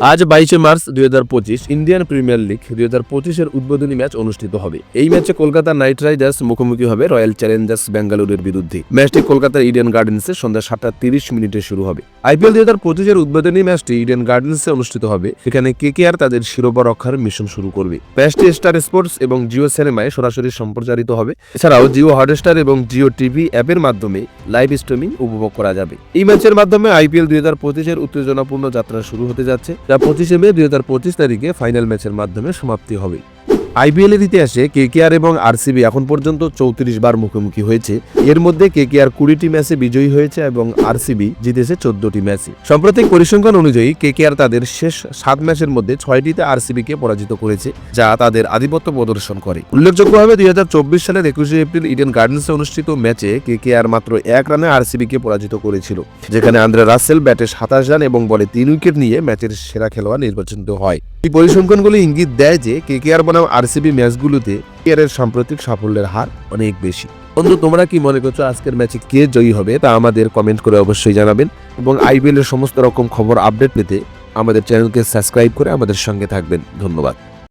আজ বাইশে মার্চ দুই হাজার পঁচিশ ইন্ডিয়ান প্রিমিয়ার লিগ দুই হাজার পঁচিশের উদ্বোধনী ম্যাচ অনুষ্ঠিত হবে। এই ম্যাচে কলকাতা নাইট রাইডার্স মুখোমুখি হবে রয়্যাল চ্যালেঞ্জার্স বেঙ্গালুরুর বিরুদ্ধে। ম্যাচটি কলকাতার ইডেন গার্ডেন্সে সন্ধ্যা সাতটা তিরিশ মিনিটে শুরু হবে। আইপিএল দুই হাজার পঁচিশের উদ্বোধনী ম্যাচটি ইডেন গার্ডেন্সে অনুষ্ঠিত হবে। সেখানে কেকেআর তাদের শিরোপা রক্ষার মিশন শুরু করবে। ম্যাচটি স্টার স্পোর্টস এবং জিও সিনেমায় সরাসরি সম্প্রচারিত হবে। এছাড়াও জিও হটস্টার এবং জিও টিভি অ্যাপের মাধ্যমে লাইভ স্ট্রিমিং উপভোগ করা যাবে। এই ম্যাচের মাধ্যমে আইপিএল দুই হাজার পঁচিশের উত্তেজনাপূর্ণ যাত্রা শুরু হতে যাচ্ছে। যা পঁচিশে মে দুই হাজার পঁচিশ তারিখে ফাইনাল ম্যাচের মাধ্যমে সমাপ্তি হবে। আইপিএল এর ইতিহাসে কেকেআর এবং আরসিবি এখন পর্যন্ত চৌত্রিশ বার মুখোমুখি হয়েছে। এর মধ্যে কেকেআর কুড়িটি ম্যাচে বিজয়ী হয়েছে এবং আরসিবি জিতেছে চোদ্দটি ম্যাচে। সাম্প্রতিক পরিসংখ্যান অনুযায়ী, কেকেআর তাদের শেষ সাত ম্যাচের মধ্যে ছয়টিতে আরসিবিকে পরাজিত করেছে, যা তাদের আধিপত্য প্রদর্শন করে। উল্লেখযোগ্যভাবে দুই হাজার চব্বিশ সালের একুশে এপ্রিল ইডেন গার্ডেন্সে অনুষ্ঠিত ম্যাচে কেকেআর মাত্র এক রানে আরসিবিকে পরাজিত করেছিল। যেখানে আন্দ্রে রাসেল ব্যাটে সাতাশ রান এবং বলে তিন উইকেট নিয়ে ম্যাচের সেরা খেলোয়াড় নির্বাচিত হয়। এই পরিসংখ্যানগুলি ইঙ্গিত দেয় যে, কেকেআর বনাম আরসিবি ম্যাচগুলোতে কেয়ারের সাম্প্রতিক সাফল্যের হার অনেক বেশি। বন্ধু, তোমরা কি মনে করছ আজকের ম্যাচে কে জয়ী হবে? তা আমাদের কমেন্ট করে অবশ্যই জানাবেন এবং আইপিএল এর সমস্ত রকম খবর আপডেট পেতে আমাদের চ্যানেলকে সাবস্ক্রাইব করে আমাদের সঙ্গে থাকবেন। ধন্যবাদ।